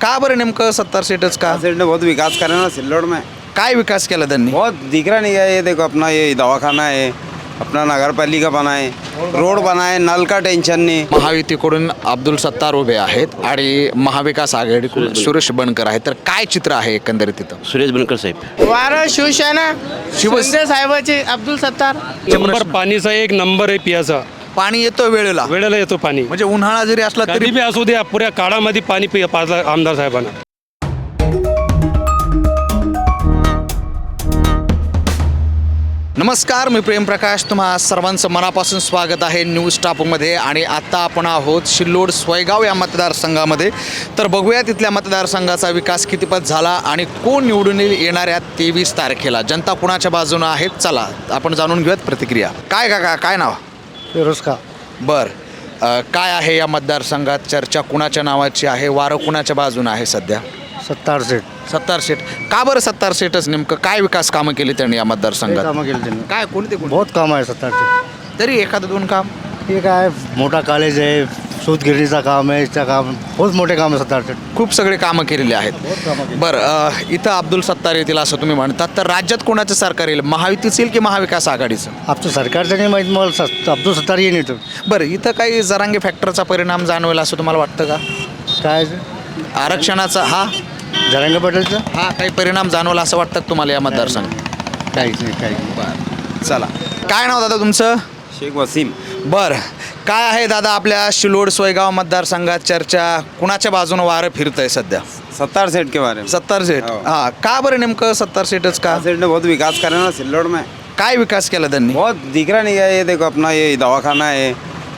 का बरं नेमकं सत्तार सीटच का? सेठ ने बहुत विकास करा ना सिल्लोड में. काय विकास केला त्यांनी? बहुत दिख रहा नहीं है ये देखो अपना ये दवाखाना है अपना नगर पालिका बनाए रोड बनाए नल का टेंशन नहीं. महायुतीकडून अब्दुल सत्तार उभे आहेत आणि महाविकास आघाडीकडून सुरेश बनकर आहेत. तर काय चित्र आहे एकंदरीत तिथं? सुरेश बनकर साहेब. वारं शिवसेना शिव- शिंदे साहेबाचे अब्दुल सत्तार. नंबर पाणीचा एक नंबर आहे पियाचा. पाणी येतो वेळेला. वेळेला येतो पाणी. म्हणजे उन्हाळा जरी असला कधी तरी बी असू द्या पुऱ्या काळामध्ये पाणी पिया पाजला आमदार साहेबांना. नमस्कार मी प्रेम प्रकाश. तुम्हा सर्वांचं मनापासून स्वागत आहे न्यूज टापूमध्ये. आणि आता आपण आहोत शिल्लोड स्वयगाव या मतदारसंघामध्ये. तर बघूया तिथल्या मतदारसंघाचा विकास कितीपत झाला आणि कोण निवडून येईल येणाऱ्या तेवीस तारखेला. जनता कुणाच्या बाजूनं आहेत? चला आपण जाणून घेऊयात प्रतिक्रिया. काय काका काय नाव? फिरोज का बर. अ, काय आहे या मतदारसंघात? चर्चा कुणाच्या नावाची आहे? वारं कुणाच्या बाजूनं आहे सध्या? सत्तार सीट सत्तार सीट का बरं सत्तार सीटच नेमकं? काय विकास कामं केली त्यांनी या मतदारसंघात? कामं केली त्यांनी? काय कोणते कोण बहुत काम आहे सत्तार सीट तरी एखादं दोन काम? हे काय मोठा कॉलेज आहे सूतगिरणीचा काम आहे याचं काम बहुत मोठे काम आहे सत्तार खूप सगळे कामं केलेली आहेत. बरं अ, इथं अब्दुल सत्तार येतील असं तुम्ही म्हणतात तर राज्यात कोणाचं सरकार येईल? महायुतीचं येईल की महाविकास आघाडीचं? आमचं सरकारचं नाही माहीत मला सत- अब्दुल सत्तार येईन इथं. बरं इथं काही जरांगे फॅक्टरचा परिणाम जाणवेल असं तुम्हाला वाटतं का? काय? आरक्षणाचा हा? जरांगे पाटीलचं? हा काही परिणाम जाणवला असं वाटतं का तुम्हाला या मतदारसंघात काहीच नाही. काही बरं चला. काय नाव दादा तुमचं? शेख वसीम. बरं काय आहे दादा आपल्या शिलोड सोयगाव मतदारसंघात चर्चा? कुणाच्या बाजूनं वारं फिरतंय सध्या? सत्तार सेठ के बारे में सत्तार सीट. हो. हा का बरं नेमकं सत्तार सीटच का? सेठ ने बहुत विकास करा ना सिल्लोड में काय विकास केला त्यांनी? बहुत दिख रहा नहीं है ये देखो अपना ये दवाखाना है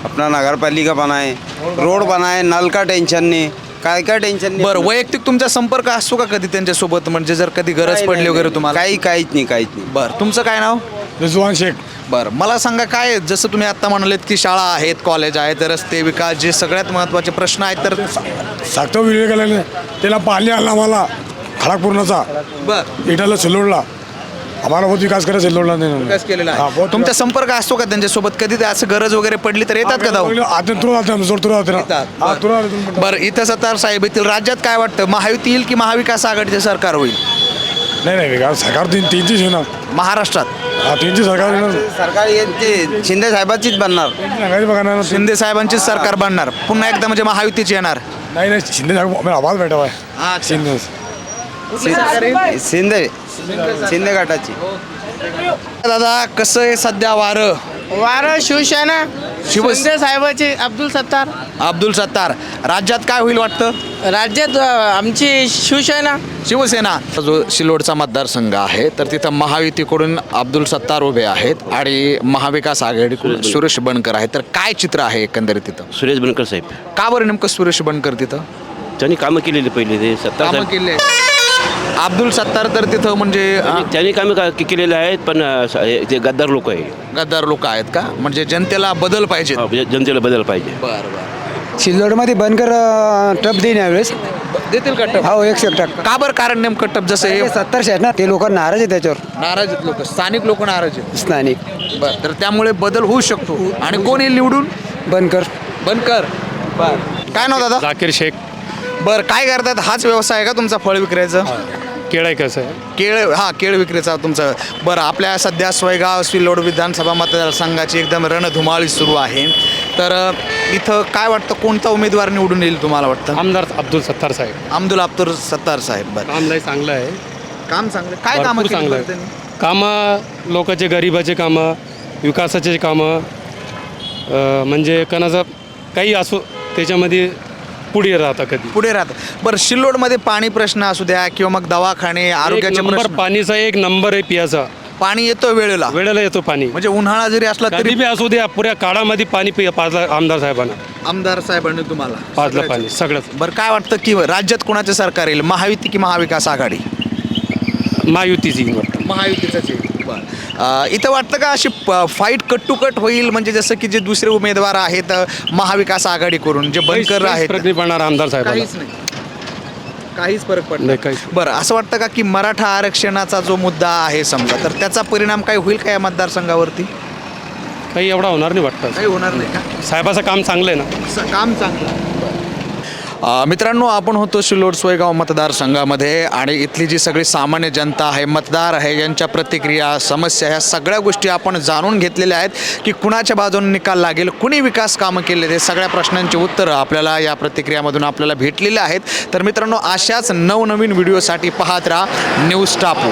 अपना नगर पालिका बनाए रोड बनाए नल का टेंशन नहीं काय काय टेंशन नाही. बरं वैयक्तिक तुमचा संपर्क असतो का कधी त्यांच्यासोबत? म्हणजे जर कधी गरज पडली वगैरे. तुम्हाला? काही काहीच नाही काहीच नाही. बरं तुमचं काय नाव? रिजवान शेख. बरं मला सांगा काय जसं तुम्ही आता म्हणालेत की शाळा आहेत कॉलेज आहेत रस्ते विकास जे सगळ्यात महत्त्वाचे प्रश्न आहेत तर सातव विवेकालयाने त्याला पाणी आणला आम्हाला खडाकपूर्णाचा. बरं. इटाला सिल्लोडला. आम्हाला बहुत विकास करा सिल्लोडला नाही. विकास केलेला हा, आहे बहुत तुमचा संपर्क असतो का त्यांच्यासोबत? कधी ते असं गरज वगैरे पडली तर येतात का धावून आता तुला आते जोड तुला आते येतात. ना. हा तुला आते ना. बरं इथं सत्तार साहेब येतील. राज्यात काय वाटतं? महायुती येईल की महाविकास आघाडीचे सरकार होईल? नाही नाही विकास सरकार तीन तीनचीच आहे ना महाराष्ट्रात? हा तीनची सरकार आहे ना सरकार शिंदे साहेबाचीच बनणार. सांगायचं बघा ना शिंदे साहेबांचीच सरकार बनणार. पुन्हा एकदा म्हणजे महायुतीची येणार. नाही नाही शिंदे साहेब आम्हाला आवाज भेटा आहे शिंदे शिंदे शिंदे गटाची. दादा कसं आहे सध्या वारं? वारं शिवसेना शिव- शिंदे साहेबाचे अब्दुल सत्तार. अब्दुल सत्तार. राज्यात काय होईल वाटतं? राज्यात अ, आमची शिवसेना शिवसेना. जो शिलोडचा मतदारसंघ आहे तर तिथं महायुतीकडून अब्दुल सत्तार उभे आहेत आणि महाविकास आघाडीकडून सुरेश बनकर आहेत. तर काय चित्र आहे एकंदरीत तिथं? सुरेश बनकर साहेब. का बरं नेमकं सुरेश बनकर तिथं? त्यांनी कामं केलेली पहिले ते सत्ता कामं साहेब केले. अब्दुल सत्तार तर तिथं म्हणजे त्यांनी कामं का केलेले आहेत पण हे- ते गद्दार लोक आहे गद्दार लोक आहेत का? म्हणजे जनतेला बदल पाहिजे म्हणजे जनतेला बदल पाहिजे. बरं बरं. सिल्लोडमध्ये बनकर टप देईन यावेळेस. देतील का टप? हो एकशे एक टक्का का बरं कारण नेमकं टप? जसं हे ते सत्तर आहेत ना ते लोक नाराज आहेत त्याच्यावर. नाराज आहेत लोक. स्थानिक लोक नाराज आहेत. स्थानिक. बरं तर त्यामुळे बदल होऊ शकतो. आणि कोण येईल निवडून? बनकर. बनकर. बर. काय नाव दादा? जाकीर शेख. बरं काय करतात? हाच व्यवसाय आहे का तुमचा फळ विक्रीचा केळाय कसं आहे? केळ हा केळ विक्रीचा तुमचा. बरं आपल्या सध्या स्वयगाव सिल्लोड विधानसभा मतदारसंघाची एकदम रणधुमाळी सुरू आहे. तर इथं काय वाटतं कोणता उमेदवार निवडून येईल तुम्हाला वाटतं? आमदार अब्दुल सत्तार साहेब. अब्दुल अब्दुल सत्तार साहेब बरं. काम लय चांगलं आहे. काम चांगलं काय कामं भरपूर केली चांगलं बरं आहे. त्यांनी? कामं लोकांचे गरिबाचे कामं विकासाचे कामं अं, म्हणजे कोणाचं काही असो त्याच्यामध्ये पुढे राहता कधी? पुढे राहतं. बरं सिल्लोडमध्ये पाणी प्रश्न असू द्या किंवा मग दवाखाने एक आरोग्याचे नंबर प्रश्न. पाणीचा एक नंबर आहे पियाचा. पाणी येतो वेळेला. वेळेला येतो पाणी. म्हणजे उन्हाळा जरी असला कधी तरी बी असू द्या पुऱ्या काळामध्ये पाणी पिया पाजला आमदार साहेबांना. आमदार साहेबांनी तुम्हाला. पाजलं. पाणी सगळंच. बरं काय वाटतं की राज्यात कोणाचे सरकार येईल? महायुती की महाविकास आघाडी? महायुतीची. महायुतीचंच इथं वाटतं का अशी फाईट कट टू कट होईल? म्हणजे जसं की जे दुसरे उमेदवार आहेत अ, महाविकास आघाडी करून जे बनकर आहेत. फरक नाही पडणार आमदार साहेबांना. काहीच नाही. काहीच फरक पडत नाही, काहीच बरं असं वाटतं का की मराठा आरक्षणाचा जो मुद्दा आहे समजा तर त्याचा परिणाम काय होईल का या मतदारसंघावरती? काही एवढा होणार नाही वाटतं. काही होणार नाही का? साहेबाचं काम चांगलं आहे ना? स- काम चांगलं मित्रांनो आपण होतो शिलोड सोयगाव मतदारसंघामध्ये आणि इथली जी सगळी सामान्य जनता आहे मतदार आहे यांच्या प्रतिक्रिया समस्या ह्या सगळ्या गोष्टी आपण जाणून घेतलेल्या आहेत की कुणाच्या बाजूने निकाल लागेल कुणी विकास कामं केले ते सगळ्या प्रश्नांची उत्तरं आपल्याला या प्रतिक्रियामधून आपल्याला भेटलेल्या आहेत. तर मित्रांनो अशाच नवनवीन व्हिडिओसाठी पाहत राहा न्यूज टापू.